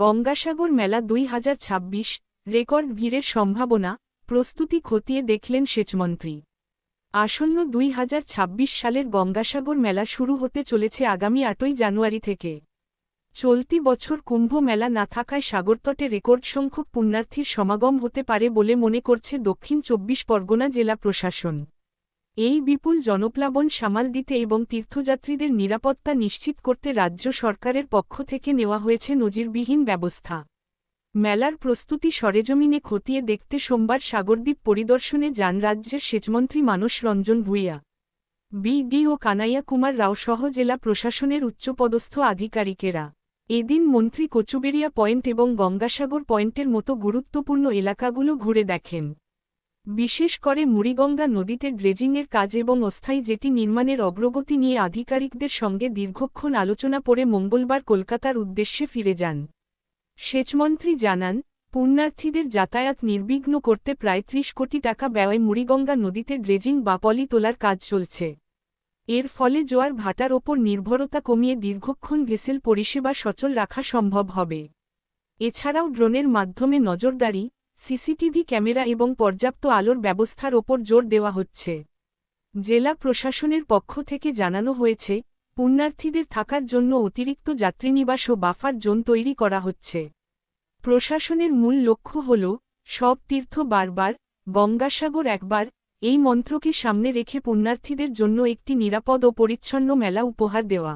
গঙ্গাসাগর মেলা দুই হাজার ছাব্বিশ রেকর্ড ভিড়ের সম্ভাবনা, প্রস্তুতি খতিয়ে দেখলেন সেচমন্ত্রী। আসন্ন দুই হাজার ছাব্বিশ সালের গঙ্গাসাগর মেলা শুরু হতে চলেছে আগামী আটই জানুয়ারি থেকে। চলতি বছর কুম্ভ মেলা না থাকায় সাগরতটে রেকর্ড সংখ্যক পুণ্যার্থীর সমাগম হতে পারে বলে মনে করছে দক্ষিণ চব্বিশ পরগনা জেলা প্রশাসন। এই বিপুল জনপ্লাবন সামাল দিতে এবং তীর্থযাত্রীদের নিরাপত্তা নিশ্চিত করতে রাজ্য সরকারের পক্ষ থেকে নেওয়া হয়েছে নজিরবিহীন ব্যবস্থা। মেলার প্রস্তুতি সরেজমিনে খতিয়ে দেখতে সোমবার সাগরদ্বীপ পরিদর্শনে যান রাজ্যের সেচমন্ত্রী মানস রঞ্জন ভূঁইয়া। বিডি ও কানাইয়া কুমার রাও সহ জেলা প্রশাসনের উচ্চপদস্থ আধিকারিকেরা। এদিন মন্ত্রী কচুবেরিয়া পয়েন্ট এবং গঙ্গাসাগর পয়েন্টের মতো গুরুত্বপূর্ণ এলাকাগুলো ঘুরে দেখেন। বিশেষ করে মুড়িগঙ্গা নদীতে ড্রেজিংয়ের কাজ এবং অস্থায়ী জেটি নির্মাণের অগ্রগতি নিয়ে আধিকারিকদের সঙ্গে দীর্ঘক্ষণ আলোচনা করে মঙ্গলবার কলকাতার উদ্দেশ্যে ফিরে যান। সেচমন্ত্রী জানান, পুণ্যার্থীদের যাতায়াত নির্বিঘ্ন করতে প্রায় ত্রিশ কোটি টাকা ব্যয়ে মুড়িগঙ্গা নদীতে ড্রেজিং বা পলি তোলার কাজ চলছে। এর ফলে জোয়ার ভাটার ওপর নির্ভরতা কমিয়ে দীর্ঘক্ষণ ভেসেল পরিষেবা সচল রাখা সম্ভব হবে। এছাড়াও ড্রোনের মাধ্যমে নজরদারি সিসিটিভি ক্যামেরা এবং পর্যাপ্ত আলোর ব্যবস্থার ওপর জোর দেওয়া হচ্ছে। জেলা প্রশাসনের পক্ষ থেকে জানানো হয়েছে, পুণ্যার্থীদের থাকার জন্য অতিরিক্ত যাত্রীনিবাস ও বাফার জোন তৈরি করা হচ্ছে। প্রশাসনের মূল লক্ষ্য হল, সব তীর্থ বারবার, গঙ্গাসাগর একবার, এই মন্ত্রকে সামনে রেখে পুণ্যার্থীদের জন্য একটি নিরাপদ ও পরিচ্ছন্ন মেলা উপহার দেওয়া।